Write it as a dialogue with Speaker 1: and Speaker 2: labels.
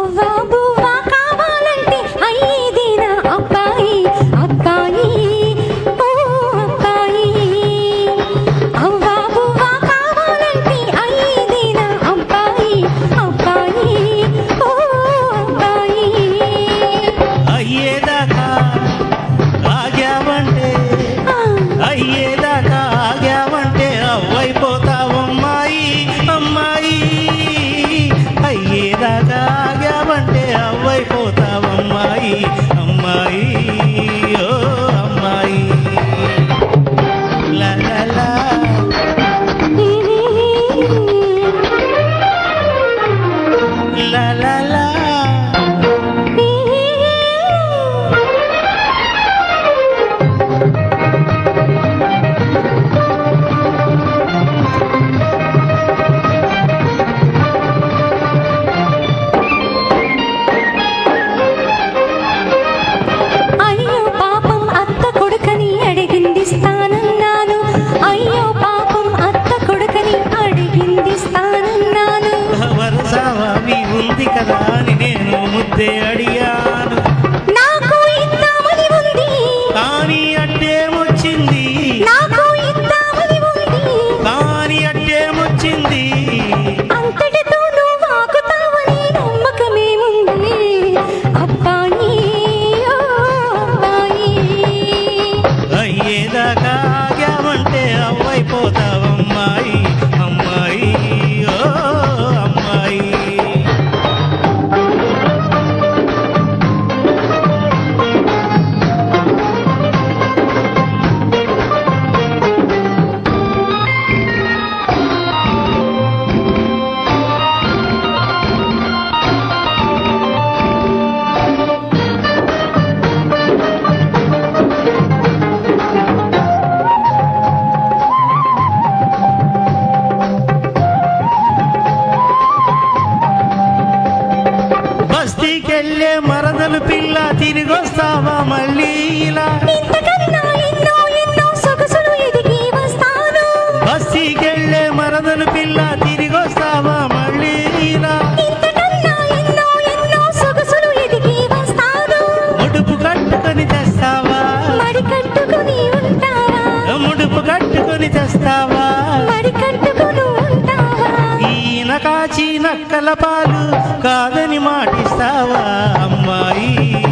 Speaker 1: love. అదే అడియాను
Speaker 2: నాకు ఇద్దామని ఉంది.
Speaker 1: కానీ అట్టే వచ్చింది
Speaker 2: నాకు ఇద్దామని ఉంది.
Speaker 1: కానీ అట్టే వచ్చింది
Speaker 2: అంతటితో నువ్వు ఆగుతావని నమ్మకమేముంది.
Speaker 1: అబ్బా చెల్లే మరదలు పిల్ల తిరిగొస్తావా మళ్ళీ ఇలా? బస్సీకెళ్ళే మరదలు పిల్ల కాచిన కలపాలు కాదని మాటిస్తావా అమ్మాయి?